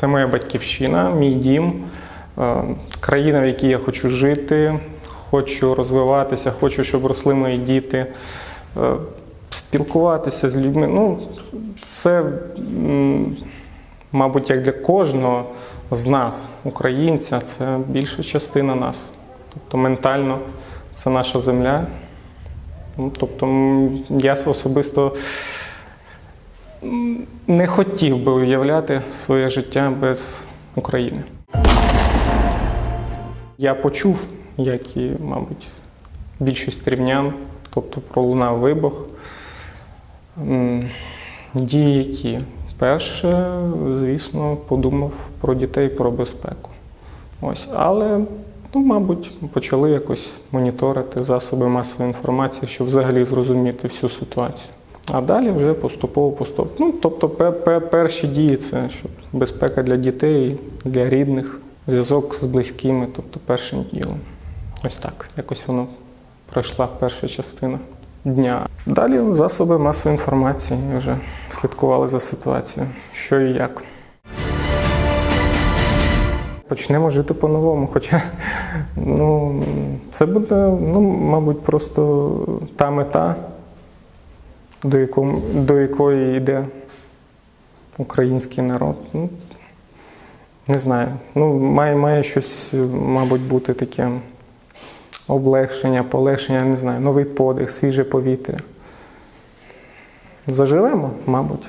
Це моя батьківщина, мій дім, е, країна, в якій я хочу жити, хочу розвиватися, хочу, щоб росли мої діти, е, спілкуватися з людьми. Ну, це, мабуть, як для кожного з нас, українця, це більша частина нас. Тобто ментально це наша земля. Ну, Тобто я особисто не хотів би уявляти своє життя без України. Я почув, як і, мабуть, більшість рівнян, тобто пролунав вибух. Дії які? Перше, звісно, подумав про дітей, про безпеку. Ось, але, ну, мабуть, почали якось моніторити засоби масової інформації, щоб взагалі зрозуміти всю ситуацію. А далі вже поступово поступово. Ну, тобто, пе- пе- перші дії це щоб безпека для дітей, для рідних, зв'язок з близькими, тобто першим ділом. Ось так, якось воно пройшла перша частина дня. Далі засоби масової інформації вже слідкували за ситуацією, що і як. Почнемо жити по-новому. Хоча ну, це буде, ну, мабуть, просто та мета, до, якому, до якої йде український народ. Ну, не знаю. Ну, має, має щось, мабуть, бути таке облегшення, полегшення, не знаю, новий подих, свіже повітря. Заживемо, мабуть.